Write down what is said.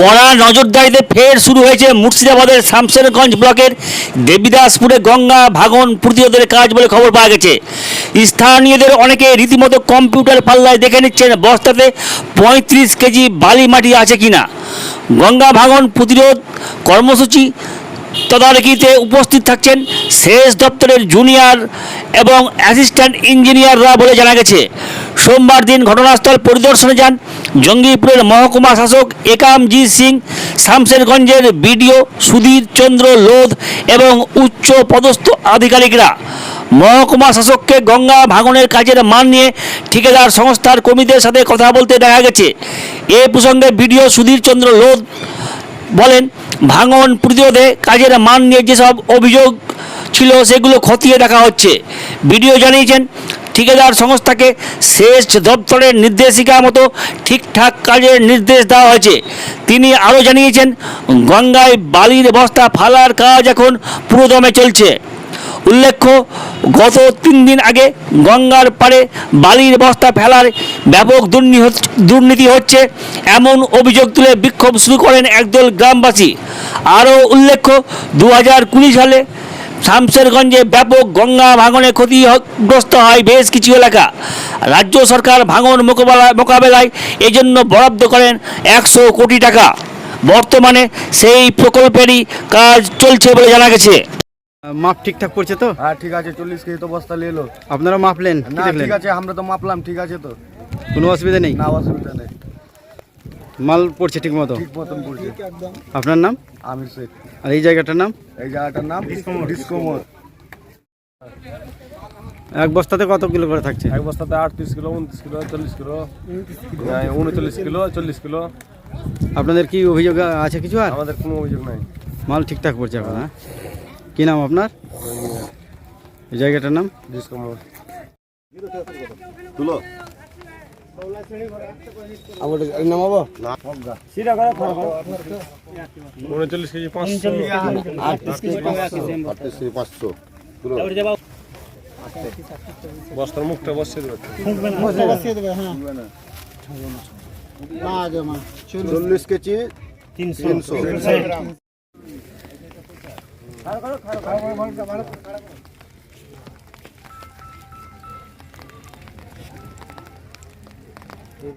কড়া নজরদারিতে ফের শুরু হয়েছে মুর্শিদাবাদের শামসেরগঞ্জ ব্লকের দেবীদাসপুরে গঙ্গা ভাগন প্রতিরোধের কাজ বলে খবর পাওয়া গেছে। স্থানীয়দের অনেকে রীতিমতো কম্পিউটার পাল্লায় দেখে নিচ্ছেন বস্তাতে পঁয়ত্রিশ কেজি বালি মাটি আছে কিনা। গঙ্গা ভাগন প্রতিরোধ কর্মসূচি তদারকিতে উপস্থিত থাকছেন সেচ দপ্তরের জুনিয়র এবং অ্যাসিস্ট্যান্ট ইঞ্জিনিয়াররা বলে জানা গেছে। সোমবার দিন ঘটনাস্থল পরিদর্শনে যান জঙ্গিপুরের মহকুমা শাসক একামজি সিং শামসেরগঞ্জের বিডিও সুধীর চন্দ্র লোধ এবং উচ্চ পদস্থ আধিকারিকরা। মহকুমা শাসককে গঙ্গা ভাঙনের কাজের মান নিয়ে ঠিকাদার সংস্থার কর্মীদের সাথে কথা বলতে দেখা গেছে। এ প্রসঙ্গে বিডিও সুধীর চন্দ্র লোধ বলেন, ভাঙন প্রতিরোধে কাজের মান নিয়ে যেসব অভিযোগ ছিল সেগুলো খতিয়ে দেখা হচ্ছে। বিডিও জানিয়েছেন ঠিকাদার সংস্থাকে সেচ দপ্তরের নির্দেশিকা মতো ঠিকঠাক কাজের নির্দেশ দেওয়া হয়েছে। তিনি আরও জানিয়েছেন, গঙ্গায় বালির বস্তা ফালার কাজ এখন পুরোদমে চলছে। উল্লেখ্য, গত তিন দিন আগে গঙ্গার পাড়ে বালির বস্তা ফেলার ব্যাপক দুর্নি- দুর্নীতি হচ্ছে এমন অভিযোগ তুলে বিক্ষোভ শুরু করেন একদল গ্রামবাসী। আরও উল্লেখ্য দু হাজার কুড়ি সালে শামসেরগঞ্জে ব্যাপক গঙ্গা ভাঙনে ক্ষতিগ্রস্ত হয় বেশ কিছু এলাকা। রাজ্য সরকার ভাঙন মোকাবেলা মোকাবেলায় এজন্য বরাদ্দ করেন একশো কোটি টাকা। বর্তমানে সেই প্রকল্পেরই কাজ চলছে বলে জানা গেছে। মাপ ঠিকঠাক করছে তো? হ্যাঁ ঠিক আছে চল্লিশ কেজি তো বস্তা নিয়ে এলো। আপনারা মাপলেন না ঠিক আছে আমরা তো মাপলাম ঠিক আছে তো। কোনো অসুবিধা নেই? না অসুবিধা নেই। মাল পড়ছে ঠিক মতো ঠিক মতন করছে আপনার নাম? আমির শেখ। আর এই জায়গাটার নাম? এই জায়গাটার নাম ডিসকোমোর। এক বস্তাতে কত কিলো করে থাকছে? এক বস্তাতে আটত্রিশ কিলো উনত্রিশ কিলো চল্লিশ কিলো উনচল্লিশ কিলো চল্লিশ কিলো। আপনাদের কি অভিযোগ আছে কিছু আর? আমাদের কোনো অভিযোগ নাই। মাল ঠিকঠাক পড়ছে এখন হ্যাঁ? কি নাম আপনার? এই জায়গাটার নাম? ডিসকমোর। নামাবো উনচল্লিশ কেজি পাঁচশো। পাঁচশো। বস্তার মুখটা বসিয়ে দেবে। চল্লিশ কেজি তিনশো।